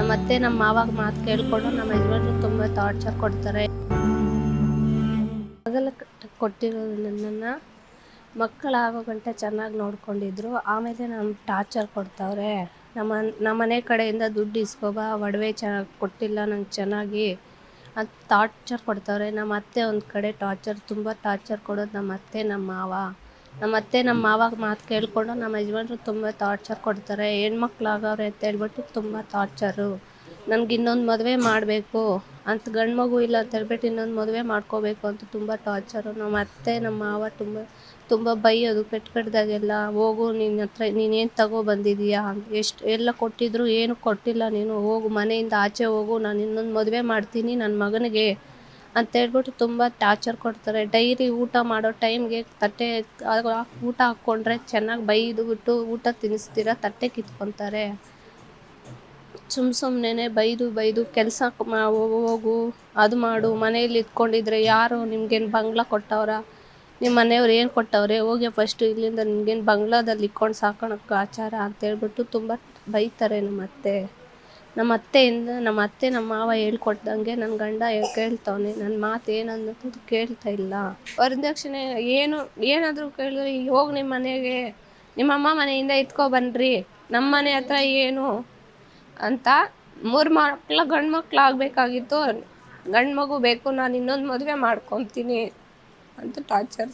ನಮ್ಮ ಅತ್ತೆ ನಮ್ಮ ಮಾವಾಗ ಮಾತು ಕೇಳ್ಕೊಂಡು ನಮ್ಮ ಯಜಮಾನ್ರು ತುಂಬ ಟಾರ್ಚರ್ ಕೊಡ್ತಾರೆ. ಮಗಲ ಕೊಟ್ಟಿರೋ ನನ್ನನ್ನು ಮಕ್ಕಳಾಗೋ ಗಂಟ ಚೆನ್ನಾಗಿ ನೋಡ್ಕೊಂಡಿದ್ರು, ಆಮೇಲೆ ನಮ್ಮ ಟಾರ್ಚರ್ ಕೊಡ್ತಾವ್ರೆ. ನಮ್ಮ ನಮ್ಮ ಮನೆ ಕಡೆಯಿಂದ ದುಡ್ಡು ಇಸ್ಕೊಬಾ, ಒಡವೆ ಚೆನ್ನಾಗಿ ಕೊಟ್ಟಿಲ್ಲ, ನಂಗೆ ಚೆನ್ನಾಗಿ ಅದು ಟಾರ್ಚರ್ ಕೊಡ್ತಾವ್ರೆ. ನಮ್ಮ ಅತ್ತೆ ಒಂದು ಕಡೆ ಟಾರ್ಚರ್ ತುಂಬ ಟಾರ್ಚರ್ ಕೊಡೋದು ನಮ್ಮ ಅತ್ತೆ ನಮ್ಮ ಮಾವ. ನಮ್ಮ ಅತ್ತೆ ನಮ್ಮ ಮಾವಾಗ ಮಾತು ಕೇಳಿಕೊಂಡು ನಮ್ಮ ಯಜಮಾನ್ರು ತುಂಬ ಟಾರ್ಚರ್ ಕೊಡ್ತಾರೆ. ಹೆಣ್ಮಕ್ಳಾಗವ್ರೆ ಅಂತ ಹೇಳ್ಬಿಟ್ಟು ತುಂಬ ಟಾರ್ಚರು ನನಗೆ ಇನ್ನೊಂದು ಮದುವೆ ಮಾಡಬೇಕು. ಅಂತ ಗಂಡು ಮಗು ಇಲ್ಲ ಅಂತ ಹೇಳ್ಬಿಟ್ಟು ಇನ್ನೊಂದು ಮದುವೆ ಮಾಡ್ಕೋಬೇಕು ಅಂತ ತುಂಬ ಟಾರ್ಚರು ನಮ್ಮ ಅತ್ತೆ ನಮ್ಮ ಮಾವ ತುಂಬ ತುಂಬ ಬೈಯೋದು ಕೆಟ್ಟ ಕೆಟ್ಟದಾಗೆಲ್ಲ ಹೋಗು ನಿನ್ನ ಹತ್ರ ನೀನೇನು ತಗೋ ಬಂದಿದೀಯಾ? ಎಷ್ಟು, ಎಲ್ಲ ಕೊಟ್ಟಿದ್ರು ಏನು ಕೊಟ್ಟಿಲ್ಲ ನೀನು. ಹೋಗು, ಮನೆಯಿಂದ ಆಚೆ ಹೋಗು. ನಾನು ಇನ್ನೊಂದು ಮದುವೆ ಮಾಡ್ತೀನಿ ನನ್ನ ಮಗನಿಗೆ. ಅಂತ ಹೇಳ್ಬಿಟ್ಟು ತುಂಬ ಟಾರ್ಚರ್ ಕೊಡ್ತಾರೆ. ಡೈರಿ ಊಟ ಮಾಡೋ ಟೈಮ್ಗೆ ತಟ್ಟೆ ಊಟ ಹಾಕ್ಕೊಂಡ್ರೆ ಚೆನ್ನಾಗಿ ಬೈದು ಬಿಟ್ಟು ಊಟ ತಿನ್ನಿಸ್ತೀರ? ತಟ್ಟೆ ಕಿತ್ಕೊತಾರೆ. ಸುಮ್ಮ ಸುಮ್ಮನೆ ಬೈದು ಬೈದು ಕೆಲಸ ಹೋಗು, ಅದು ಮಾಡು ಮನೇಲಿ ಇದ್ಕೊಂಡಿದ್ರೆ ಯಾರು ನಿಮ್ಗೇನು ಬಂಗ್ಲಾ ಕೊಟ್ಟವ್ರ? ನಿಮ್ಮ ಮನೆಯವ್ರು ಏನು ಕೊಟ್ಟವ್ರೆ? ಹೋಗಿ ಫಸ್ಟು ಇಲ್ಲಿಂದ ನಿಮ್ಗೇನು ಬಂಗ್ಲಾದಲ್ಲಿ ಇಕ್ಕೊಂಡು ಸಾಕೋಣಕ್ಕೆ ಆಚಾರ ಅಂತೇಳ್ಬಿಟ್ಟು ತುಂಬ ಬೈತಾರೆ ನಮ್ಮ ಅತ್ತೆ ನಮ್ಮ ಅತ್ತೆಯಿಂದ ನಮ್ಮ ಅತ್ತೆ, ನಮ್ಮ ಮಾವ ಹೇಳ್ಕೊಟ್ಟಂಗೆ ನನ್ನ ಗಂಡ ಕೇಳ್ತವನೆ. ನನ್ನ ಮಾತು ಏನನ್ನೋದು ಕೇಳ್ತಾ ಇಲ್ಲ. ವರದಕ್ಷಿಣೆ ಏನು, ಏನಾದರೂ ಕೇಳಿದ್ರೆ, ಹೋಗಿ ನಿಮ್ಮ ಮನೆಗೆ ನಿಮ್ಮಮ್ಮ ಮನೆಯಿಂದ ಎತ್ಕೊ ಬನ್ರಿ. ನಮ್ಮ ಮನೆ ಹತ್ರ ಏನು? ಅಂತ ಮೂರು ಮಕ್ಳು, ಗಂಡು ಮಕ್ಳು ಆಗಬೇಕಾಗಿತ್ತು. ಗಂಡು ಮಗು ಬೇಕು, ನಾನು ಇನ್ನೊಂದು ಮದುವೆ ಮಾಡ್ಕೊತೀನಿ ಅಂತ ಟಾರ್ಚರ್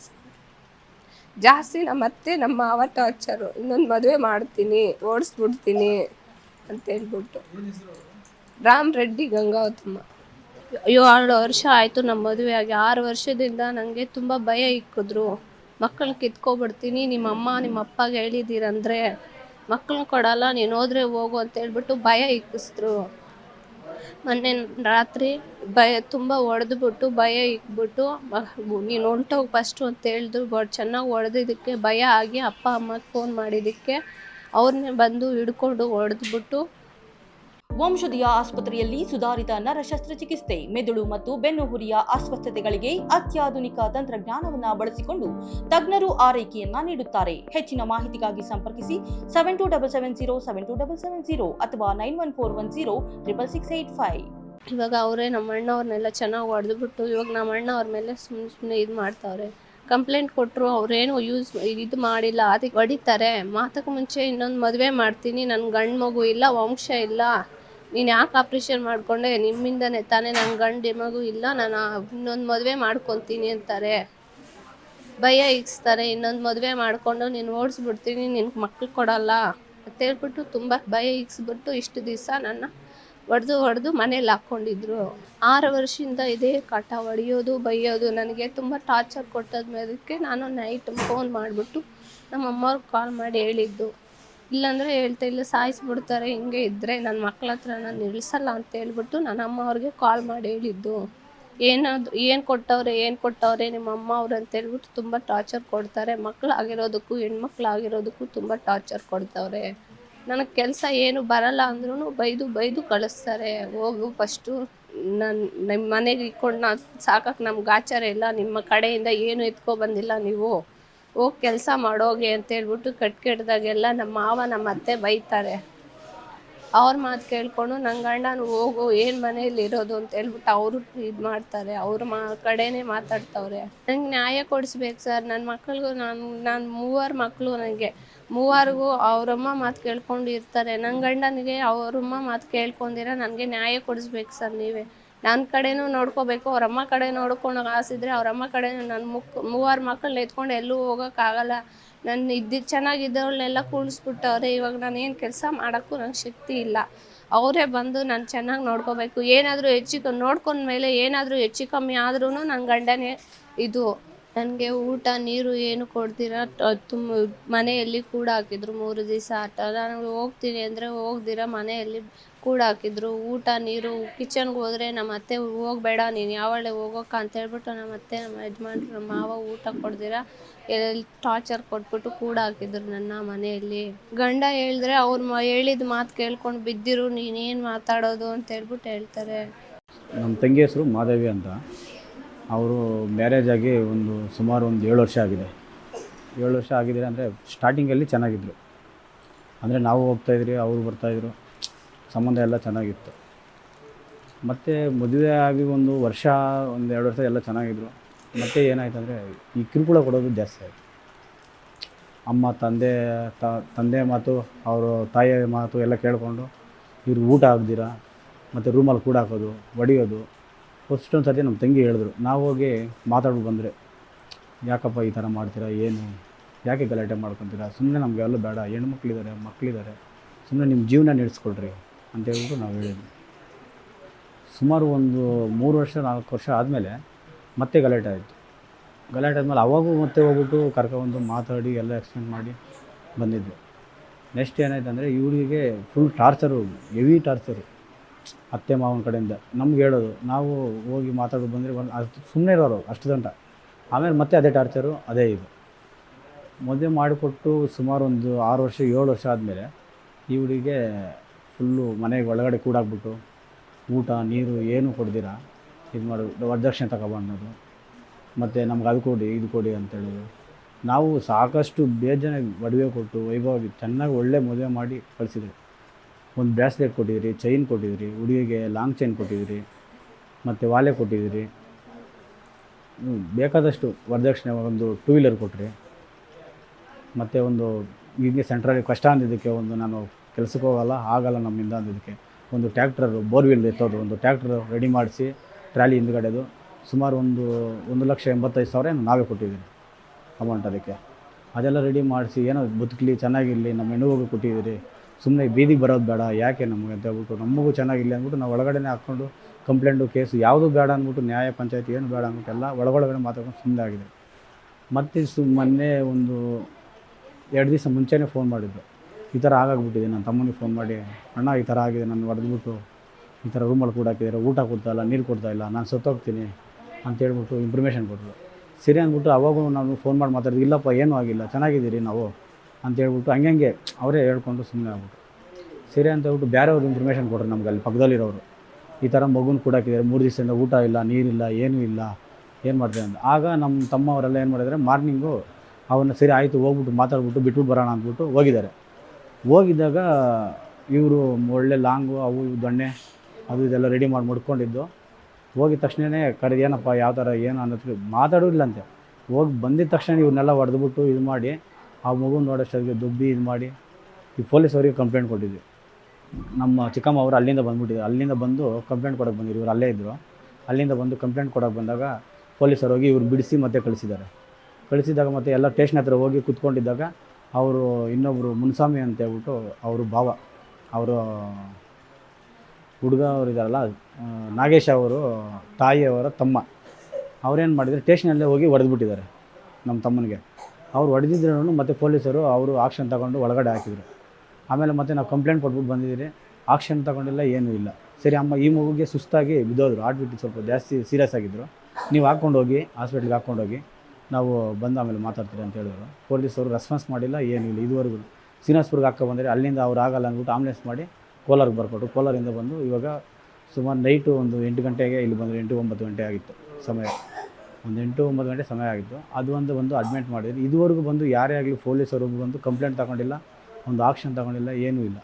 ಜಾಸ್ತಿ ನಮ್ಮ ಅತ್ತೆ, ನಮ್ಮ ಮಾವ ಟಾರ್ಚರು ಇನ್ನೊಂದು ಮದುವೆ ಮಾಡ್ತೀನಿ, ಓಡಿಸ್ಬಿಡ್ತೀನಿ. ಅಂತ ಹೇಳ್ಬಿಟ್ಟು. ರಾಮ್ ರೆಡ್ಡಿ ಗಂಗಾವತಮ್ಮ ಏಳು ವರ್ಷ ಆಯಿತು ನಮ್ಮ ಮದುವೆ ಆಗಿ. ಆರು ವರ್ಷದಿಂದ ನನಗೆ ತುಂಬ ಭಯ ಇಕ್ಕಿದ್ರು. ಮಕ್ಕಳನ್ನ ಕಿತ್ಕೊಬಿಡ್ತೀನಿ, ನಿಮ್ಮ ಅಮ್ಮ ನಿಮ್ಮ ಅಪ್ಪಗೆ ಹೇಳಿದ್ದೀರಂದ್ರೆ ಮಕ್ಕಳನ್ನ ಕೊಡಲ್ಲ, ನೀನು ಹೋದ್ರೆ ಹೋಗು ಅಂತ ಹೇಳ್ಬಿಟ್ಟು ಭಯ ಇಕ್ಕಿಸಿದ್ರು. ಮೊನ್ನೆ ರಾತ್ರಿ ಭಯ ತುಂಬ ಹೊಡೆದ್ಬಿಟ್ಟು, ಭಯ ಇಕ್ಬಿಟ್ಟು ನೀನು ಹೊಂಟೋಗಿ ಫಸ್ಟು ಅಂತ ಹೇಳಿದ್ರು, ಬಟ್ ಚೆನ್ನಾಗಿ ಹೊಡೆದಿದ್ದಕ್ಕೆ ಭಯ ಆಗಿ ಅಪ್ಪ ಅಮ್ಮಗೆ ಫೋನ್ ಮಾಡಿದ್ದಕ್ಕೆ ಅವ್ರನ್ನೇ ಬಂದು ಹಿಡ್ಕೊಂಡು ಹೊಡೆದ್ಬಿಟ್ಟು ವಂಶದಿಯ ಆಸ್ಪತ್ರೆಯಲ್ಲಿ ಸುಧಾರಿತ ನರ ಶಸ್ತ್ರಚಿಕಿತ್ಸೆ ಮೆದುಳು ಮತ್ತು ಬೆನ್ನುಹುರಿಯ ಅಸ್ವಸ್ಥತೆಗಳಿಗೆ ಅತ್ಯಾಧುನಿಕ ತಂತ್ರಜ್ಞಾನವನ್ನು ಬಳಸಿಕೊಂಡು ತಜ್ಞರು ಆರೈಕೆಯನ್ನ ನೀಡುತ್ತಾರೆ. ಹೆಚ್ಚಿನ ಮಾಹಿತಿಗಾಗಿ ಸಂಪರ್ಕಿಸಿ seven two double seven zero seven two double seven zero ಅಥವಾ nine one four one zero triple six eight five ಇವಾಗ ಅವರೇ ನಮ್ಮ ಅಣ್ಣವ್ರನ್ನೆಲ್ಲ ಚೆನ್ನಾಗಿ ಹೊಡೆದ್ಬಿಟ್ಟು ಇವಾಗ ನಮ್ಮ ಅಣ್ಣ ಅವ್ರ ಮೇಲೆ ಸುಮ್ಮನೆ ಸುಮ್ಮನೆ ಇದು ಮಾಡ್ತಾವ್ರೆ. ಕಂಪ್ಲೇಂಟ್ ಕೊಟ್ಟರು ಅವ್ರೇನು ಯೂಸ್ ಇದು ಮಾಡಿಲ್ಲ ಅದಕ್ಕೆ ಹೊಡಿತಾರೆ. ಮಾತಕ್ಕೆ ಮುಂಚೆ ಇನ್ನೊಂದು ಮದುವೆ ಮಾಡ್ತೀನಿ ನನ್ನ ಗಂಡು ಮಗು ಇಲ್ಲ, ವಂಶ ಇಲ್ಲ. ನೀನು ಯಾಕೆ ಆಪ್ರೇಷನ್ ಮಾಡಿಕೊಂಡೆ? ನಿಮ್ಮಿಂದನೇ ತಾನೇ ನನ್ನ ಗಂಡು ಮಗು ಇಲ್ಲ, ನಾನು ಇನ್ನೊಂದು ಮದುವೆ ಮಾಡ್ಕೊತೀನಿ ಅಂತಾರೆ. ಭಯ ಇಕ್ಸ್ತಾರೆ ಇನ್ನೊಂದು ಮದುವೆ ಮಾಡಿಕೊಂಡು ನೀನು ಓಡಿಸ್ಬಿಡ್ತೀನಿ, ನಿನ್ಗೆ ಮಕ್ಳು ಕೊಡಲ್ಲ. ಅಂತ ಹೇಳ್ಬಿಟ್ಟು ತುಂಬ ಭಯ ಇಕ್ಸ್ಬಿಟ್ಟು ಇಷ್ಟು ದಿವಸ ನನ್ನ ಹೊಡೆದು ಹೊಡೆದು ಮನೇಲಿ ಹಾಕ್ಕೊಂಡಿದ್ರು. ಆರು ವರ್ಷದಿಂದ ಇದೇ ಕಾಟ ಹೊಡೆಯೋದು, ಬೈಯೋದು. ನನಗೆ ತುಂಬ ಟಾರ್ಚರ್ ಕೊಟ್ಟದ್ಮೇದಕ್ಕೆ ನಾನು ನೈಟ್ ಫೋನ್ ಮಾಡಿಬಿಟ್ಟು ನಮ್ಮ ಅಮ್ಮವ್ರಿಗೆ ಕಾಲ್ ಮಾಡಿ ಹೇಳಿದ್ದು. ಇಲ್ಲಾಂದರೆ ಹೇಳ್ತಾ ಇಲ್ಲ, ಸಾಯಿಸ್ಬಿಡ್ತಾರೆ, ಹಿಂಗೆ ಇದ್ದರೆ ನನ್ನ ಮಕ್ಳ ಹತ್ರ ನಾನು ನಿಲ್ಲಿಸಲ್ಲ ಅಂತ ಹೇಳ್ಬಿಟ್ಟು ನನ್ನ ಅಮ್ಮ ಕಾಲ್ ಮಾಡಿ ಹೇಳಿದ್ದು. ಏನಾದ್ರು ಏನು ಕೊಟ್ಟವ್ರೆ ಏನು ಕೊಟ್ಟವ್ರೆ ನಿಮ್ಮ ಅಮ್ಮ ಅವ್ರು ಅಂತ ಹೇಳ್ಬಿಟ್ಟು ತುಂಬ ಟಾರ್ಚರ್ ಕೊಡ್ತಾರೆ. ಮಕ್ಕಳಾಗಿರೋದಕ್ಕೂ ಹೆಣ್ಮಕ್ಳಾಗಿರೋದಕ್ಕೂ ತುಂಬ ಟಾರ್ಚರ್ ಕೊಡ್ತವ್ರೆ. ನನಗೆ ಕೆಲಸ ಏನು ಬರಲ್ಲ ಅಂದ್ರೂ ಬೈದು ಬೈದು ಕಳಿಸ್ತಾರೆ. ಹೋಗು ಫಸ್ಟು ನನ್ನ ನಿಮ್ಮ ಮನೆಗೆ ಇಟ್ಕೊಂಡು ನಾನು ಸಾಕಕ್ಕೆ ನಮ್ಗೆ ಆಚಾರ ಇಲ್ಲ, ನಿಮ್ಮ ಕಡೆಯಿಂದ ಏನು ಎತ್ಕೊ ಬಂದಿಲ್ಲ ನೀವು. ಹೋಗಿ ಕೆಲಸ ಮಾಡೋಗೆ ಅಂತ ಹೇಳ್ಬಿಟ್ಟು ಕೆಟ್ಟ ಕೆಟ್ಟದಾಗೆಲ್ಲ ನಮ್ಮ ಮಾವ ನಮ್ಮ ಅತ್ತೆ ಬೈತಾರೆ. ಅವ್ರ ಮಾತು ಕೇಳ್ಕೊಂಡು ನನ್ನ ಗಂಡನ ಹೋಗು, ಏನು ಮನೇಲಿ ಇರೋದು ಅಂತ ಹೇಳ್ಬಿಟ್ಟು ಅವರು ಇದು ಮಾಡ್ತಾರೆ. ಅವ್ರ ಮಾ ಕಡೆನೇ ಮಾತಾಡ್ತವ್ರೆ. ನಂಗೆ ನ್ಯಾಯ ಕೊಡಿಸ್ಬೇಕು ಸರ್. ನನ್ನ ಮಕ್ಳಿಗೂ ನಾನು ನಾನು ಮೂವರು ಮಕ್ಕಳು ನನಗೆ ಮೂವರಿಗೂ ಅವರಮ್ಮ ಮಾತು ಕೇಳ್ಕೊಂಡು ಇರ್ತಾರೆ. ನನ್ನ ಗಂಡನಿಗೆ ಅವರಮ್ಮ ಮಾತು ಕೇಳ್ಕೊಂಡಿರ ನನಗೆ ನ್ಯಾಯ ಕೊಡಿಸ್ಬೇಕು ಸರ್ ನೀವೇ. ನನ್ನ ಕಡೆನೂ ನೋಡ್ಕೋಬೇಕು. ಅವ್ರಮ್ಮ ಕಡೆ ನೋಡ್ಕೊಂಡು ಆಸಿದ್ರೆ ಅವ್ರಮ್ಮ ಕಡೆ ನನ್ನ ಮುಕ್, ಮೂವರು ಮಕ್ಕಳನ್ನ ಎತ್ಕೊಂಡು ಎಲ್ಲೂ ಹೋಗೋಕ್ಕಾಗಲ್ಲ ನನ್ನ ಇದ್ದಿದ್ದು ಚೆನ್ನಾಗಿದ್ದವಳನ್ನೆಲ್ಲ ಕೂಡಿಸ್ಬಿಟ್ಟವ್ರೆ ಇವಾಗ ನಾನು ಏನು ಕೆಲಸ ಮಾಡೋಕ್ಕೂ ನಂಗೆ ಶಕ್ತಿ ಇಲ್ಲ. ಅವರೇ ಬಂದು ನಾನು ಚೆನ್ನಾಗಿ ನೋಡ್ಕೋಬೇಕು. ಏನಾದರೂ ಹೆಚ್ಚು ನೋಡ್ಕೊಂಡ್ಮೇಲೆ ಏನಾದರೂ ಹೆಚ್ಚು ಕಮ್ಮಿ ಆದ್ರೂ ನನ್ನ ಗಂಡನೇ ಇದು. ನನಗೆ ಊಟ, ನೀರು ಏನು ಕೊಡ್ದಿರ ತುಂಬ ಮನೆಯಲ್ಲಿ ಕೂಡ ಹಾಕಿದ್ರು ಮೂರು ದಿವಸ ಆಟ. ನಾನು ಹೋಗ್ತೀನಿ ಅಂದರೆ ಹೋಗ್ದಿರ, ಮನೆಯಲ್ಲಿ ಕೂಡ ಹಾಕಿದ್ರು. ಊಟ, ನೀರು ಕಿಚನ್ಗೆ ಹೋದ್ರೆ ನಮ್ಮ ಅತ್ತೆ ಹೋಗ್ಬೇಡ, ನೀನು ಯಾವಳೆ ಹೋಗೋಕ ಅಂತ ಹೇಳ್ಬಿಟ್ಟು ನಮ್ಮ ಅತ್ತೆ, ನಮ್ಮ ಯಜಮಾನ್ರು ಮಾವ ಊಟ ಕೊಡ್ದಿರ? ಎಲ್ಲಿ ಟಾರ್ಚರ್ ಕೊಟ್ಬಿಟ್ಟು ಕೂಡ ಹಾಕಿದ್ರು ನನ್ನ ಮನೆಯಲ್ಲಿ. ಗಂಡ ಹೇಳಿದ್ರೆ ಅವ್ರು ಮ, ಹೇಳಿದ ಮಾತು ಕೇಳ್ಕೊಂಡು ಬಿದ್ದಿರು ನೀನೇನು ಮಾತಾಡೋದು ಅಂತ ಹೇಳ್ಬಿಟ್ಟು ಹೇಳ್ತಾರೆ. ನಮ್ಮ ತಂಗಿ ಹೆಸರು ಮಾಧವಿ ಅಂತ. ಅವರು ಮ್ಯಾರೇಜ್ ಆಗಿ ಒಂದು ಸುಮಾರು ಒಂದು ಏಳು ವರ್ಷ ಆಗಿದೆ. ಏಳು ವರ್ಷ ಆಗಿದೆ ಅಂದರೆ ಸ್ಟಾರ್ಟಿಂಗಲ್ಲಿ ಚೆನ್ನಾಗಿದ್ದರು ಅಂದರೆ ನಾವು ಹೋಗ್ತಾಯಿದ್ರಿ ಅವರು ಬರ್ತಾಯಿದ್ರು ಸಂಬಂಧ ಎಲ್ಲ ಚೆನ್ನಾಗಿತ್ತು. ಮತ್ತು ಮದುವೆ ಆಗಿ ಒಂದು ವರ್ಷ, ಒಂದು ಎರಡು ವರ್ಷ ಎಲ್ಲ ಚೆನ್ನಾಗಿದ್ರು. ಮತ್ತು ಏನಾಯ್ತು ಅಂದರೆ ಈ ಕಿರುಕುಳ ಕೊಡೋದು ಜಾಸ್ತಿ ಆಯಿತು. ಅಮ್ಮ, ತಂದೆ ತಂದೆ ಮಾತು, ಅವರು ತಾಯಿಯ ಮಾತು ಎಲ್ಲ ಕೇಳಿಕೊಂಡು, ಇವ್ರು ಊಟ ಆಗ್ದಿರಾ ಮತ್ತು ರೂಮಲ್ಲಿ ಕೂಡ ಹಾಕೋದು ಫಸ್ಟೊಂದು ಸರ್ತಿ ನಮ್ಮ ತಂಗಿ ಹೇಳಿದ್ರು, ನಾವು ಹೋಗಿ ಮಾತಾಡ್ಬಿಟ್ಟು ಬಂದರೆ, ಯಾಕಪ್ಪ ಈ ಥರ ಮಾಡ್ತೀರಾ, ಏನು, ಯಾಕೆ ಗಲಾಟೆ ಮಾಡ್ಕೊತೀರಾ ಸುಮ್ಮನೆ ನಮಗೆ ಎಲ್ಲ ಬೇಡ ಹೆಣ್ಮಕ್ಳಿದ್ದಾರೆ ಮಕ್ಕಳಿದ್ದಾರೆ ಸುಮ್ಮನೆ ನಿಮ್ಮ ಜೀವನ ನಡೆಸ್ಕೊಳ್ರಿ ಅಂತ ಹೇಳ್ಬಿಟ್ಟು ನಾವು ಹೇಳಿದ್ವಿ. ಸುಮಾರು ಒಂದು ಮೂರು ವರ್ಷ, ನಾಲ್ಕು ವರ್ಷ ಆದಮೇಲೆ ಮತ್ತೆ ಗಲಾಟೆ ಆಯಿತು. ಗಲಾಟೆ ಆದಮೇಲೆ ಅವಾಗೂ ಮತ್ತೆ ಹೋಗ್ಬಿಟ್ಟು ಕರ್ಕೊಂಡು ಮಾತಾಡಿ, ಎಲ್ಲ ಎಕ್ಸ್ಪ್ಲೇನ್ ಮಾಡಿ ಬಂದಿದ್ವಿ. ನೆಕ್ಸ್ಟ್ ಏನಾಯ್ತು ಅಂದರೆ, ಇವರಿಗೆ ಫುಲ್ ಟಾರ್ಚರು ಹೆವಿ ಟಾರ್ಚರು ಅತ್ತೆ ಮಾವನ ಕಡೆಯಿಂದ ನಮ್ಗೆ ಹೇಳೋದು, ನಾವು ಹೋಗಿ ಮಾತಾಡೋದು ಬಂದರೆ ಒಂದು ಅಷ್ಟು ಸುಮ್ಮನೆ ಇರೋರು ಅಷ್ಟು ಗಂಟ. ಆಮೇಲೆ ಮತ್ತೆ ಅದೇ ಟಾರ್ಚರು ಅದೇ ಇದು. ಮದುವೆ ಮಾಡಿಕೊಟ್ಟು ಸುಮಾರು ಒಂದು ಆರು ವರ್ಷ, ಏಳು ವರ್ಷ ಆದಮೇಲೆ ಇವಳಿಗೆ ಫುಲ್ಲು ಮನೆಗೆ ಒಳಗಡೆ ಕೂಡಾಕ್ಬಿಟ್ಟು ಊಟ, ನೀರು ಏನು ಕೊಡ್ದಿರ, ಇದು ಮಾಡೋದು ವರದಕ್ಷಿಣೆ ತಗೊಬನ್ನೋದು ಮತ್ತು ನಮ್ಗೆ ಅದು ಕೊಡಿ, ಇದು ಕೊಡಿ ಅಂತೇಳೋದು ನಾವು ಸಾಕಷ್ಟು ಬೇಜನ ಒಡವೆ ಕೊಟ್ಟು ವೈಭವವಾಗಿ ಚೆನ್ನಾಗಿ ಒಳ್ಳೆ ಮದುವೆ ಮಾಡಿ ಕಳಿಸಿದ್ವಿ. ಒಂದು ಬ್ರಾಸ್ಲೆಟ್ ಕೊಟ್ಟಿದ್ರಿ ಚೈನ್ ಕೊಟ್ಟಿದ್ರಿ ಹುಡುಗಿಗೆ ಲಾಂಗ್ ಚೈನ್ ಕೊಟ್ಟಿದ್ರಿ ಮತ್ತು ವಾಲೆ ಕೊಟ್ಟಿದ್ದೀರಿ. ಬೇಕಾದಷ್ಟು ವರದಕ್ಷಿಣೆ ಒಂದು ಟೂ ವೀಲರ್ ಕೊಟ್ಟಿರಿ ಮತ್ತು ಒಂದು ಹೀಗೆ ಸೆಂಟ್ರಲ್ಲಿ ಕಷ್ಟ ಅಂದಿದ್ದಕ್ಕೆ ಒಂದು ನಾನು ಕೆಲಸಕ್ಕೆ ಹೋಗಲ್ಲ, ಆಗಲ್ಲ ನಮ್ಮಿಂದ ಅಂದಿದ್ದಕ್ಕೆ ಒಂದು ಟ್ಯಾಕ್ಟ್ರು ಬೋರ್ವಿಲ್ ಎತ್ತೋದು, ಒಂದು ಟ್ಯಾಕ್ಟ್ರ್ ರೆಡಿ ಮಾಡಿಸಿ ಟ್ರಾಲಿ ಹಿಂದ್ಗಡೆದು ಸುಮಾರು ಒಂದು ಒಂದು ಲಕ್ಷ ಎಂಬತ್ತೈದು ಸಾವಿರ ಏನು ನಾವೇ ಕೊಟ್ಟಿದ್ದೀರಿ ಅಮೌಂಟ್ ಅದಕ್ಕೆ. ಅದೆಲ್ಲ ರೆಡಿ ಮಾಡಿಸಿ ಏನೋ ಬದುಕಲಿ, ಚೆನ್ನಾಗಿರಲಿ, ನಮ್ಮ ಹೆಣ್ಣುಗೂ ಕೊಟ್ಟಿದ್ದೀರಿ. ಸುಮ್ಮನೆ ಬೀದಿಗೆ ಬರೋದು ಬೇಡ, ಯಾಕೆ ನಮಗೆ ಅಂತ ಹೇಳ್ಬಿಟ್ಟು ನಮಗೂ ಚೆನ್ನಾಗಿಲ್ಲ ಅಂದ್ಬಿಟ್ಟು ನಾವು ಒಳಗಡೆನೇ ಹಾಕ್ಕೊಂಡು ಕಂಪ್ಲೇಂಟು ಕೇಸು ಯಾವುದು ಬೇಡ ಅಂದ್ಬಿಟ್ಟು ನ್ಯಾಯ ಪಂಚಾಯತ್ ಏನು ಬೇಡ ಅಂದ್ಬಿಟ್ಟು ಎಲ್ಲ ಒಳಗೊಳಗಡೆ ಮಾತಾಡ್ಕೊಂಡು ಸುಮ್ಮನೆ ಆಗಿದೆ ಮತ್ತೆ ಸು, ಮೊನ್ನೆ ಒಂದು ಎರಡು ದಿವಸ ಮುಂಚೆನೇ ಫೋನ್ ಮಾಡಿದ್ದು. ಈ ಥರ ಆಗಾಗ್ಬಿಟ್ಟಿದೆ, ನನ್ನ ತಮ್ಮನಿಗೆ ಫೋನ್ ಮಾಡಿ, ಅಣ್ಣ, ಈ ಥರ ಆಗಿದೆ ನಾನು ಹೊಡೆದ್ಬಿಟ್ಟು ಈ ಥರ ರೂಮಲ್ಲಿ ಕೂಡ ಹಾಕಿದ್ದಾರೆ, ಊಟ ಕೊಡ್ತಾಯಿಲ್ಲ ನೀರು ಕೊಡ್ತಾಯಿಲ್ಲ ನಾನು ಸತ್ತೋಗ್ತೀನಿ ಅಂತ ಹೇಳ್ಬಿಟ್ಟು ಇನ್ಫಾರ್ಮೇಷನ್ ಕೊಟ್ಟರು ಸರಿ ಅಂದ್ಬಿಟ್ಟು ಅವಾಗೂ ನಾನು ಫೋನ್ ಮಾಡಿ ಮಾತಾಡಿದ್ವಿ ಇಲ್ಲಪ್ಪ, ಏನೂ ಆಗಿಲ್ಲ, ಚೆನ್ನಾಗಿದ್ದೀರಿ ನಾವು. ಅಂತ ಹೇಳ್ಬಿಟ್ಟು ಹಂಗೆ ಅವರೇ ಹೇಳ್ಕೊಂಡು ಸುಮ್ಮನೆ ಆಗ್ಬಿಟ್ಟು ಸರಿ ಅಂತ ಹೇಳ್ಬಿಟ್ಟು ಬೇರೆಯವ್ರು ಇನ್ಫಾರ್ಮೇಷನ್ ಕೊಡ್ರಿ ನಮ್ಗೆ ಅಲ್ಲಿ ಪಕ್ಕದಲ್ಲಿರೋರು. ಈ ಥರ ಮಗುನ ಕೂಡಾಕಿದ್ದಾರೆ, ಮೂರು ದಿವಸದಿಂದ ಊಟ ಇಲ್ಲ, ನೀರಿಲ್ಲ, ಏನೂ ಇಲ್ಲ, ಏನು ಮಾಡ್ತಾರೆ ಅಂತ. ಆಗ ನಮ್ಮ ತಮ್ಮ ಅವರೆಲ್ಲ ಏನು ಮಾಡಿದ್ದಾರೆ ಮಾರ್ನಿಂಗು ಅವನ್ನ ಸರಿ ಆಯಿತು, ಹೋಗ್ಬಿಟ್ಟು ಮಾತಾಡ್ಬಿಟ್ಟು ಬಿಟ್ಬಿಟ್ಟು ಬರೋಣ ಅಂದ್ಬಿಟ್ಟು ಹೋಗಿದ್ದಾರೆ. ಹೋಗಿದ್ದಾಗ ಇವರು ಒಳ್ಳೆ ಲಾಂಗು, ಅವು ಇವು ದೊಣ್ಣೆ, ಅದು ಇದೆಲ್ಲ ರೆಡಿ ಮಾಡಿ ಮುಡ್ಕೊಂಡಿದ್ದು. ಹೋಗಿದ ತಕ್ಷಣವೇ ಕರೆದು ಏನಪ್ಪ, ಯಾವ ಥರ, ಏನು ಅನ್ನೋದು ಮಾತಾಡೋದಿಲ್ಲಂತೆ ಹೋಗಿ ಬಂದಿದ ತಕ್ಷಣ ಇವನ್ನೆಲ್ಲ ಹೊಡೆದ್ಬಿಟ್ಟು ಇದು ಮಾಡಿ ಆ ಮಗು ನೋಡೋಷ್ಟೊತ್ತಿಗೆ ದುಬ್ಬಿ ಇದು ಮಾಡಿ ಈ ಪೊಲೀಸ್ ಅವರಿಗೆ ಕಂಪ್ಲೇಂಟ್ ಕೊಟ್ಟಿದ್ವಿ. ನಮ್ಮ ಚಿಕ್ಕಮ್ಮ ಅವರು ಅಲ್ಲಿಂದ ಬಂದ್ಬಿಟ್ಟಿದ್ರು. ಅಲ್ಲಿಂದ ಬಂದು ಕಂಪ್ಲೇಂಟ್ ಕೊಡೋಕೆ ಬಂದಿದ್ರು ಇವರು ಅಲ್ಲೇ ಇದ್ದರು ಅಲ್ಲಿಂದ ಬಂದು ಕಂಪ್ಲೇಂಟ್ ಕೊಡೋಕೆ ಬಂದಾಗ ಪೊಲೀಸರು ಹೋಗಿ ಇವ್ರು ಬಿಡಿಸಿ ಮತ್ತೆ ಕಳಿಸಿದ್ದಾರೆ. ಕಳಿಸಿದಾಗ ಮತ್ತೆ ಎಲ್ಲ ಸ್ಟೇಷನ್ ಹತ್ರ ಹೋಗಿ ಕೂತ್ಕೊಂಡಿದ್ದಾಗ ಅವರು ಇನ್ನೊಬ್ಬರು ಮುನ್ಸಾಮಿ ಅಂತ ಹೇಳ್ಬಿಟ್ಟು ಅವರು ಭಾವ, ಅವರು ಹುಡುಗ ಅವರು ಇದ್ದಾರಲ್ಲ ನಾಗೇಶ್ ಅವರು ತಾಯಿಯವರ ತಮ್ಮ. ಅವ್ರೇನು ಮಾಡಿದ್ರು ಸ್ಟೇಷನಲ್ಲೇ ಹೋಗಿ ಹೊಡೆದ್ಬಿಟ್ಟಿದ್ದಾರೆ ನಮ್ಮ ತಮ್ಮನಿಗೆ. ಅವ್ರು ಹೊಡೆದಿದ್ರು ಮತ್ತು ಪೊಲೀಸರು ಅವರು ಆಕ್ಷನ್ ತಗೊಂಡು ಒಳಗಡೆ ಹಾಕಿದರು. ಆಮೇಲೆ ಮತ್ತೆ ನಾವು ಕಂಪ್ಲೇಂಟ್ ಕೊಟ್ಬಿಟ್ಟು ಬಂದಿದ್ದೀರಿ, ಆಕ್ಷನ್ ತಗೊಂಡಿಲ್ಲ, ಏನೂ ಇಲ್ಲ. ಸರಿ, ಅಮ್ಮ, ಈ ಮಗುಗೆ ಸುಸ್ತಾಗಿ ಬಿದ್ದೋದ್ರು, ಆಡ್ಬಿಟ್ಟು ಸ್ವಲ್ಪ ಜಾಸ್ತಿ ಸೀರಿಯಸ್ ಆಗಿದ್ದರು ನೀವು ಹಾಕ್ಕೊಂಡು ಹೋಗಿ ಹಾಸ್ಪಿಟ್ಲಿಗೆ ಹಾಕ್ಕೊಂಡೋಗಿ ನಾವು ಬಂದು ಆಮೇಲೆ ಮಾತಾಡ್ತೀರಿ ಅಂತ ಹೇಳಿದ್ರು. ಪೊಲೀಸರು ರೆಸ್ಪಾನ್ಸ್ ಮಾಡಿಲ್ಲ ಏನಿಲ್ಲ ಇದುವರೆಗೂ ಶ್ರೀನಿವಾಸ್ಪುರ್ಗೆ ಹಾಕೋ ಅಲ್ಲಿಂದ ಅವ್ರು ಆಗಲ್ಲ ಅಂದ್ಬಿಟ್ಟು ಆಂಬುಲೆನ್ಸ್ ಮಾಡಿ ಕೋಲಾರ್ಗೆ ಬರ್ಕೊಟ್ಟು ಕೋಲಾರಿಂದ ಬಂದು ಇವಾಗ ಸುಮಾರು ನೈಟು ಒಂದು ಎಂಟು ಗಂಟೆಗೆ ಇಲ್ಲಿ ಬಂದರೆ ಎಂಟು ಒಂಬತ್ತು ಗಂಟೆ ಆಗಿತ್ತು. ಸಮಯ. ಒಂದು ಎಂಟು ಒಂಬತ್ತು ಗಂಟೆ ಸಮಯ ಆಗಿತ್ತು. ಅದು ಒಂದು ಬಂದು ಅಡ್ಮಿಟ್ ಮಾಡಿದ್ರು. ಇದುವರೆಗೂ ಬಂದು ಯಾರೇ ಆಗಲಿ ಪೊಲೀಸರು ಬಂದು ಕಂಪ್ಲೇಂಟ್ ತಗೊಂಡಿಲ್ಲ, ಒಂದು ಆಕ್ಷನ್ ತಗೊಂಡಿಲ್ಲ, ಏನೂ ಇಲ್ಲ.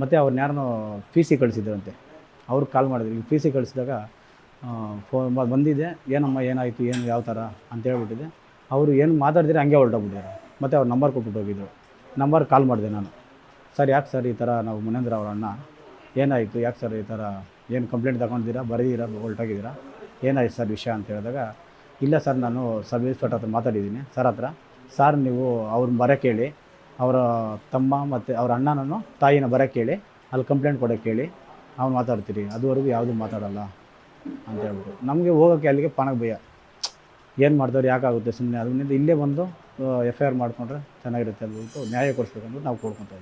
ಮತ್ತು ಅವ್ರನ್ನ ಯಾರನ್ನೋ ಪಿ ಸಿ ಕಳಿಸಿದ್ರಂತೆ. ಅವ್ರಿಗೆ ಕಾಲ್ ಮಾಡಿದ್ರು. ಪಿ ಸಿ ಕಳಿಸಿದಾಗ ಫೋನ್ ಬಂದಿದೆ. ಏನಮ್ಮ, ಏನಾಯಿತು, ಏನು, ಯಾವ ಥರ ಅಂತ ಹೇಳ್ಬಿಟ್ಟಿದೆ. ಅವರು ಏನು ಮಾತಾಡಿದ್ರೆ ಹಂಗೆ ಹೊರಟೋಗ್ಬಿಟ್ಟಿದ್ದಾರೆ ಮತ್ತು ಅವ್ರ ನಂಬರ್ ಕೊಟ್ಬಿಟ್ಟು ಹೋಗಿದ್ರು. ನಂಬರ್ ಕಾಲ್ ಮಾಡಿದೆ ನಾನು. ಸರ್, ಯಾಕೆ ಸರ್ ಈ ಥರ ನಾವು ಮುನೇಂದ್ರ ಅವ್ರ ಅಣ್ಣ? ಏನಾಯಿತು? ಯಾಕೆ ಸರ್ ಈ ಥರ? ಏನು ಕಂಪ್ಲೇಂಟ್ ತಗೊಂಡಿದ್ದೀರಾ? ಬರೀದಿರಾ ಹೊರಟೋಗಿದ್ದೀರಾ? ಏನಾಯ್ತು ಸರ್ ವಿಷಯ? ಅಂತ ಹೇಳಿದಾಗ ಇಲ್ಲ ಸರ್, ನಾನು ಸಬ್ ಇನ್ಸ್ಪೆಕ್ಟರ್ ಹತ್ರ ಮಾತಾಡಿದ್ದೀನಿ. ಸರ್ ಹತ್ರ. ಸರ್, ನೀವು ಅವ್ರನ್ನ ಬರೋಕ್ಕೆ ಕೇಳಿ. ಅವರ ತಮ್ಮ ಮತ್ತು ಅವ್ರ ಅಣ್ಣನನ್ನು ತಾಯಿನ ಬರೋಕ್ಕೆ ಹೇಳಿ ಅಲ್ಲಿ ಕಂಪ್ಲೇಂಟ್ ಕೊಡೋಕೆ ಹೇಳಿ ಅವ್ನು ಮಾತಾಡ್ತೀರಿ. ಅದುವರೆಗೂ ಯಾವುದೂ ಮಾತಾಡಲ್ಲ ಅಂತ ಹೇಳ್ಬಿಟ್ಟು. ನಮಗೆ ಹೋಗೋಕ್ಕೆ ಅಲ್ಲಿಗೆ ಪಾನಕ್ಕೆ ಭಯ. ಏನು ಮಾಡಿದವ್ರು ಯಾಕಾಗುತ್ತೆ ಸುಮ್ಮನೆ ಅದರಿಂದ ಇಲ್ಲೇ ಬಂದು ಎಫ್ ಐ ಆರ್ ಮಾಡಿಕೊಂಡ್ರೆ ಚೆನ್ನಾಗಿರುತ್ತೆ ಅಂದ್ಬಿಟ್ಟು ನ್ಯಾಯ ಕೊಡಿಸ್ಬೇಕಂದ್ರೆ ನಾವು ಕೊಡ್ಕೊತಾ